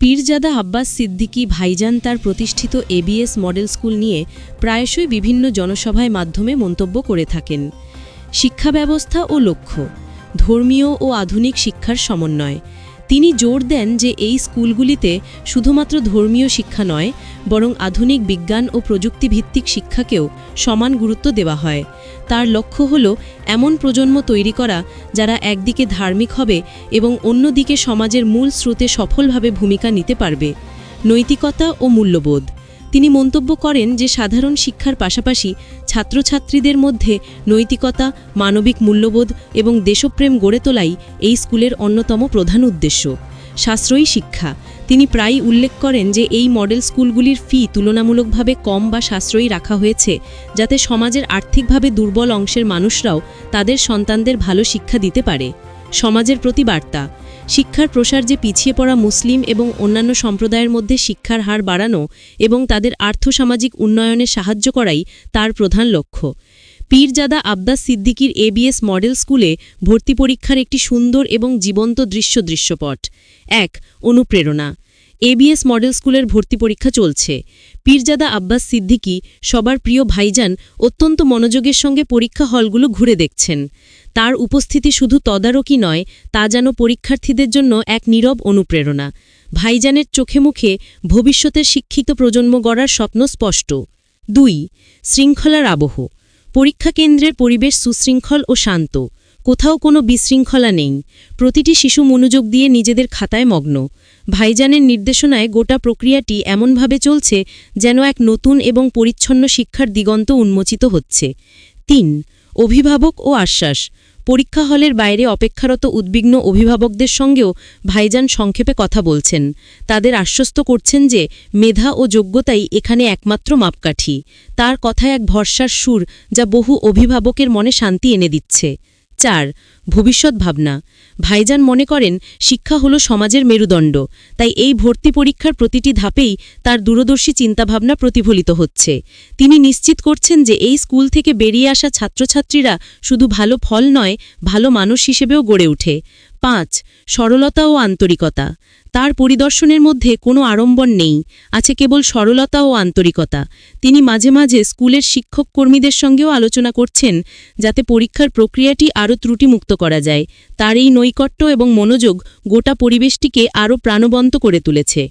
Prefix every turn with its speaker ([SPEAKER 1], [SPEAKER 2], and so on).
[SPEAKER 1] পীরজাদা আব্বাস সিদ্দিকী ভাইজান তার প্রতিষ্ঠিত এবিএস মডেল স্কুল নিয়ে প্রায়শই বিভিন্ন জনসভায় মাধ্যমে মন্তব্য করে থাকেন। শিক্ষা ব্যবস্থা ও লক্ষ্য, ধর্মীয় ও আধুনিক শিক্ষার সমন্বয় তিনি জোর দেন যে এই স্কুলগুলিতে শুধুমাত্র ধর্মীয় শিক্ষা নয়, বরং আধুনিক বিজ্ঞান ও প্রযুক্তিভিত্তিক শিক্ষাকেও সমান গুরুত্ব দেওয়া হয়। তার লক্ষ্য হল এমন প্রজন্ম তৈরি করা যারা একদিকে ধার্মিক হবে এবং অন্যদিকে সমাজের মূল স্রোতে সফলভাবে ভূমিকা নিতে পারবে। নৈতিকতা ও মূল্যবোধ। তিনি মন্তব্য করেন যে সাধারণ শিক্ষার পাশাপাশি ছাত্রছাত্রীদের মধ্যে নৈতিকতা, মানবিক মূল্যবোধ এবং দেশপ্রেম গড়ে তোলাই এই স্কুলের অন্যতম প্রধান উদ্দেশ্য। সাশ্রয়ী শিক্ষা। তিনি প্রায়ই উল্লেখ করেন যে এই মডেল স্কুলগুলির ফি তুলনামূলকভাবে কম বা সাশ্রয়ী রাখা হয়েছে, যাতে সমাজের আর্থিকভাবে দুর্বল অংশের মানুষরাও তাদের সন্তানদের ভালো শিক্ষা দিতে পারে। সমাজের প্রতি বার্তা। শিক্ষার প্রসার যে পিছিয়ে পড়া মুসলিম এবং অন্যান্য সম্প্রদায়ের মধ্যে শিক্ষার হার বাড়ানো এবং তাদের আর্থসামাজিক উন্নয়নে সাহায্য করাই তার প্রধান লক্ষ্য। পীরজাদা আব্দাস সিদ্দিকির এবিএস মডেল স্কুলে ভর্তি পরীক্ষার একটি সুন্দর এবং জীবন্ত দৃশ্য দৃশ্যপট। এক, অনুপ্রেরণা। এবিএস মডেল স্কুলের ভর্তি পরীক্ষা চলছে। পীরজাদা আব্বাস সিদ্দিকী সবার প্রিয় ভাইজান অত্যন্ত মনোযোগের সঙ্গে পরীক্ষা হলগুলো ঘুরে দেখছেন। তার উপস্থিতি শুধু তদারকি নয়, তা যেন পরীক্ষার্থীদের জন্য এক নীরব অনুপ্রেরণা। ভাইজানের চোখে মুখে ভবিষ্যতের শিক্ষিত প্রজন্ম গড়ার স্বপ্ন স্পষ্ট। দুই, শৃঙ্খলার আবহ। পরীক্ষা কেন্দ্রের পরিবেশ সুশৃঙ্খল ও শান্ত। কোথাও কোনো বিশৃঙ্খলা নেই। প্রতিটি শিশু মনোযোগ দিয়ে নিজেদের খাতায় মগ্ন। ভাইজানের নির্দেশনায় গোটা প্রক্রিয়াটি এমনভাবে চলছে যেন এক নতুন এবং পরিচ্ছন্ন শিক্ষার দিগন্ত উন্মোচিত হচ্ছে। তিন, অভিভাবক ও আশ্বাস। পরীক্ষা হলের বাইরে অপেক্ষারত উদ্বিগ্ন অভিভাবকদের সঙ্গেও ভাইজান সংক্ষেপে কথা বলছেন। তাদের আশ্বস্ত করছেন যে মেধা ও যোগ্যতাই এখানে একমাত্র মাপকাঠি। তার কথায় এক ভরসার সুর যা বহু অভিভাবকের মনে শান্তি এনে দিচ্ছে। চার, ভবিষ্যৎ ভাবনা। ভাইজান মনে করেন, শিক্ষা হলো সমাজের মেরুদণ্ড, তাই এই ভর্তি পরীক্ষার প্রতিটি ধাপেই তার দূরদর্শী চিন্তাভাবনা প্রতিফলিত হচ্ছে। তিনি নিশ্চিত করছেন যে এই স্কুল থেকে বেরিয়ে আসা ছাত্রছাত্রীরা শুধু ভালো ফল নয়, ভালো মানুষ হিসেবেও গড়ে ওঠে। পাঁচ, সরলতা ও আন্তরিকতা। তার পরিদর্শনের মধ্যে কোনো আড়ম্বর নেই, আছে কেবল সরলতা ও আন্তরিকতা। তিনি মাঝে মাঝে স্কুলের শিক্ষক কর্মীদের সঙ্গেও আলোচনা করছেন, যাতে পরীক্ষার প্রক্রিয়াটি আরও ত্রুটিমুক্ত করা যায়। তার এই নৈকট্য এবং মনোযোগ গোটা পরিবেশটিকে আরও প্রাণবন্ত করে তুলেছে।